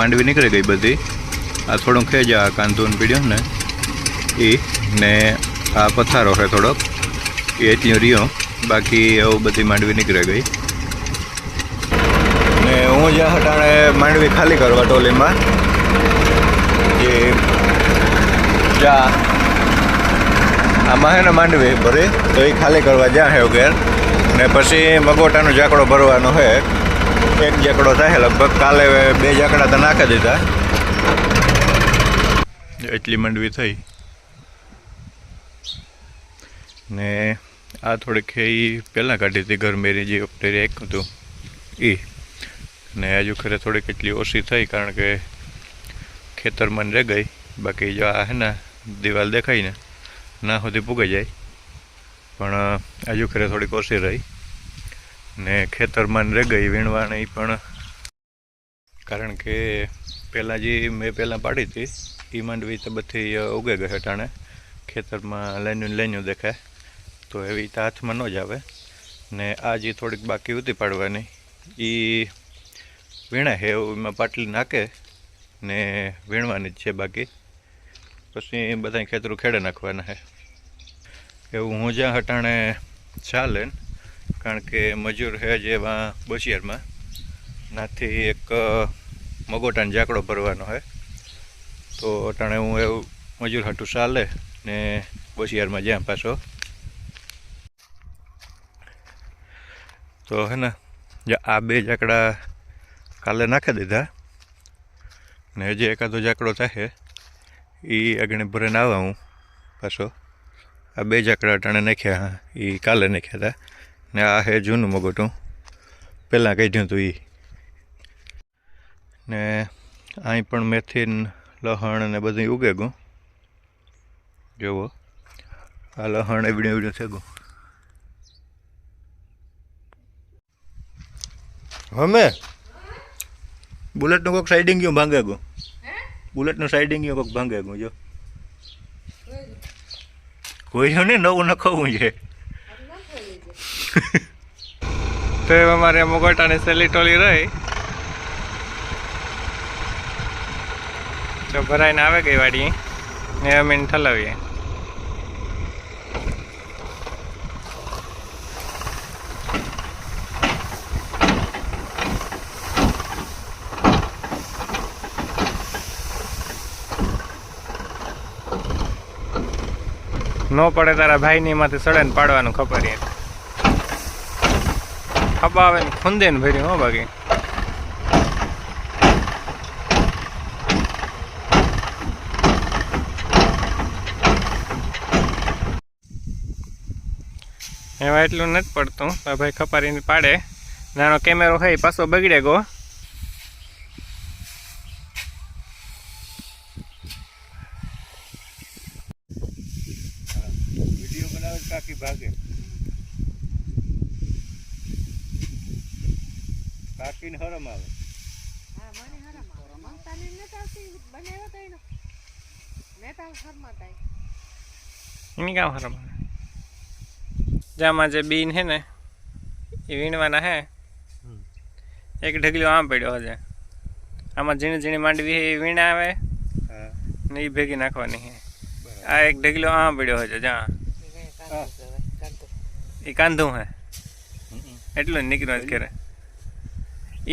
માંડવી નીકળી ગઈ બધી. આ થોડું ખેજા આ કાંદોન પીડ્યો ને એ ને આ પથારો છે થોડોક. એ એટલી રહ્યો. બાકી એવું બધી માંડવી નીકળી ગઈ. ને હું જ્યાં હટાણે માંડવી ખાલી કરવા ટોલીમાં. એ જ્યાં આમાં હે ને માંડવી ભરી, તો એ ખાલી કરવા જ્યાં હે ઘેર. ને પછી મગોટાનો જાકડો ભરવાનો છે એક જકડો થાય, લગભગ કાલે બે જકડા તો નાખી દીધા. એટલી મંડવી થઈ. ને આ થોડીક એ પહેલાં કાઢી હતી ગરમેરી જે બેક્ટેરિયા એક હતું. એ ને હજુ ખરે થોડીક એટલી ઓછી થઈ કારણ કે ખેતરમાં રહી ગઈ બાકી જો આ હે ને દિવાલ દેખાય ને, ના સુધી પૂગાઈ જાય. પણ હજુ ખરે થોડીક ઓછી રહી. ને ખેતરમાં રહી ગઈ વીણવાની પણ કારણ કે પહેલાં જે મેં પહેલાં પાડી હતી એ માંડવી તો બધી ઉગે ગઈ હટાણે ખેતરમાં લેન્યું લેન્યું દેખાય, તો એવી તો હાથમાં ન જ આવે. ને આ જે થોડીક બાકી હતી પાડવાની એ વીણે છે એમાં પાટલી નાખે ને વીણવાની જ છે બાકી. પછી બધા ખેતરું ખેડે નાખવાના છે એવું હું જ્યાં હટાણે ચાલે ને કારણ કે મજૂર છે જેવા બસિયારમાં. નાથી એક મગોટાનો જાકડો ભરવાનો છે. તો અટાણે હું એવું મજૂર હાટું ચાલે ને બસિયારમાં જ્યાં પાછો. તો હે ને આ બે જાકડા કાલે નાખી દીધા. ને હજી એકાદો જાકડો થાય. એ આગળ ભરીને આવા હું પાછો. આ બે જાકડા અટાણે નાખ્યા હા એ કાલે નાખ્યા હતા. ને આ હે જૂનું મગોટું પહેલાં કાઢ્યું હતું એ ને અહીં પણ મેથી લહણ ને બધું ઉગે ગયું જુઓ આ લહણ એવડ્યું એવડ્યું થઈ ગયું હમે? બુલેટનું કોઈક સાઈડિંગ ગયું ભાંગે ગયું બુલેટનું સાઈડિંગ ગયું કોઈક ભાંગે ગયું જો. કોઈ ને નવું નખવું છે. તો એ અમારે અને સેલી ટોલી રહી. તો ભરાઈને આવે ગઈ વાડી. ને અમે ઠલાવીએ. ન પડે તારા ભાઈની માંથી સડે ને પાડવાનું ખબર એ ખબા આવે ને ખૂંદે ને ભર્યું, હો બાકી. એમાં એટલું નથી પડતું ભાઈ ખપારીને પાડે. નાનો કેમેરો હોય પાછો બગડે ગો. વીડિયો બનાવે કાકી ભાગે. કાકીને હરમ આવે. હા મને હરમ આવે. મમતાને નથી આવતી બનાવ્યો તો એનો. મેં તો શરમાતા એની કામ હરમ જામાં જે બીન હે ને એ વીણવાના હે. એક ઢગલો આમ પડ્યો હજે. આમાં ઝીણી ઝીણી માંડવી હે એ વીણ આવે ને એ ભેગી નાખવાની હે. આ એક ઢગલો આમ પડ્યો હજે જા એ કાંધું હે. એટલું નીકળ્યો જ ઘરે.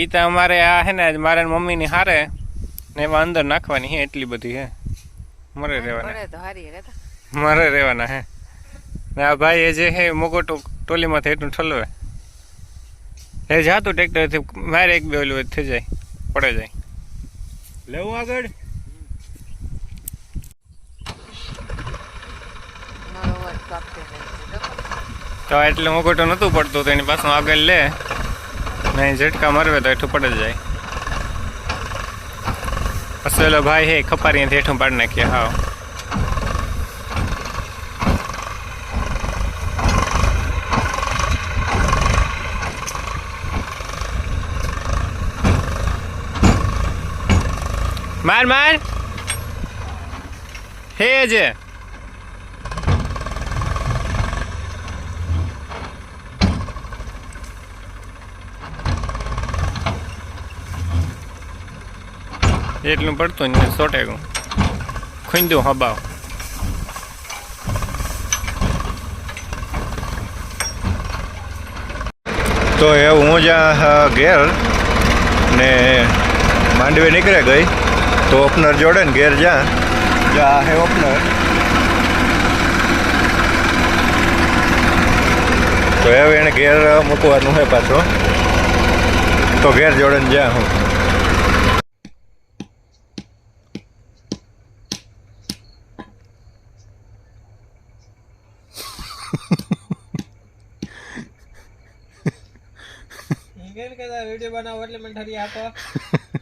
એ તો અમારે આ હે ને મારે મમ્મીની હારે ને એમાં અંદર નાખવાની હે એટલી બધી હે. મરે રહેવાના. મારે રહેવાના હે. ને આ ભાઈ એ જે હે મોગોટો ટોલીમાંથી એટલું ઠલવે. એ જાતું ટ્રેક્ટરથી મારે એક બે ઓલું થઈ જાય પડે જાય. લેવું આગળ? તો એટલે મોગોટો નહોતું પડતું તો એની પાછું આગળ લે. ને ઝટકા મારવે તો એઠું પડે જ જાય પછી ઓલો ભાઈ હે ખપારી અહીંથી હેઠું પાડી નાખીએ હાવ માર માર હે જે એટલું પડતું ને સોટે ગયું. ખુંદું હબાવ. તો એ હું જ્યાં ઘેર ને માંડવી નીકળે ગઈ. તો ઓપનર જોડે ને ઘેર જ્યાં જ્યાં હે ઓપનર. તો હવે એને ઘેર મૂકવાનું છે પાછો. તો ઘેર જોડે ને જ્યાં હું. વીડિયો બનાવો એટલે મને ઠરી આપો.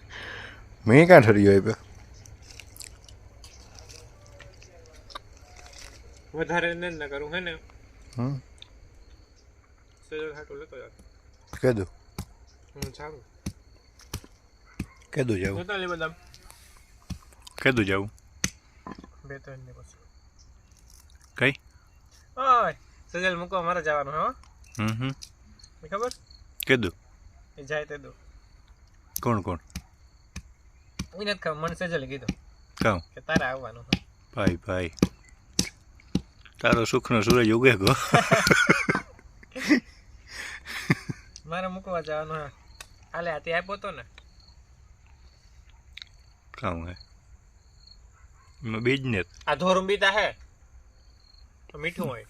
મેં ક્યાં ઠર્યો આપ્યો? વધારે ને ન કરું હે ને? હમ. સજો ઘાટો લેતો યાર કીધું હું સારું કીધું જવું જોતા લે બધા દો જાવ બે ત્રણ ને પછી. કઈ? ઓય સજલ મુકો મારે જવાનું હો હમ હમ. ખબર? કીધું એ જાય તે દો. કોણ કોણ? એને જ ખબર મને સજલે કીધું. કામ કે તારે આવવાનું હે. ભાઈ ભાઈ. તારો સુખનો સૂરજ ઉગે ગો. મારે મૂકવા જવાનું હાલે આ તે આપ્યો તો ને. કામ હે. બીજ ને આ ધોરું બીતા હે. તો મીઠું હોય.